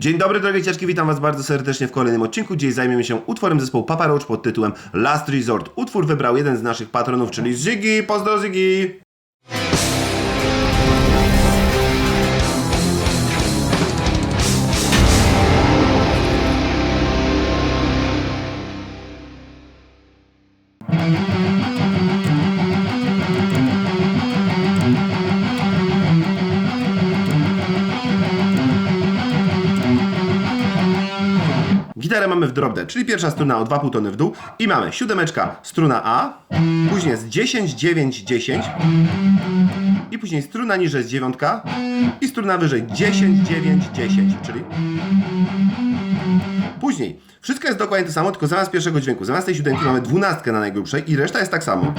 Dzień dobry, drogie cieczki, witam Was bardzo serdecznie w kolejnym odcinku. Dziś zajmiemy się utworem zespołu Papa Roach pod tytułem Last Resort. Utwór wybrał jeden z naszych patronów, czyli Ziggy. Pozdro Ziggy! Gitarę mamy w drop D, czyli pierwsza struna o 2,5 tony w dół i mamy siódemeczka, struna A, później jest 10, 9, 10 i później struna niżej jest dziewiątka i struna wyżej 10, 9, 10, czyli później wszystko jest dokładnie to samo, tylko zamiast pierwszego dźwięku, zamiast tej siódemki mamy dwunastkę na najgrubszej i reszta jest tak samo.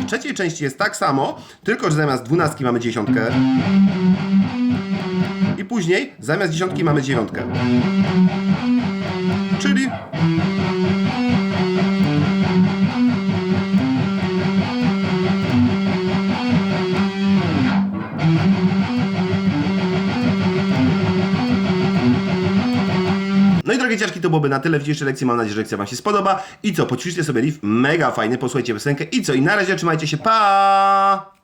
W trzeciej części jest tak samo, tylko że zamiast dwunastki mamy dziesiątkę. I później zamiast dziesiątki mamy dziewiątkę. Czyli. No drogie to byłoby na tyle w dzisiejszej lekcji. Mam nadzieję, że lekcja Wam się spodoba. I co, poćwiczcie sobie riff, mega fajny, posłuchajcie piosenkę. I co, i na razie trzymajcie się, pa!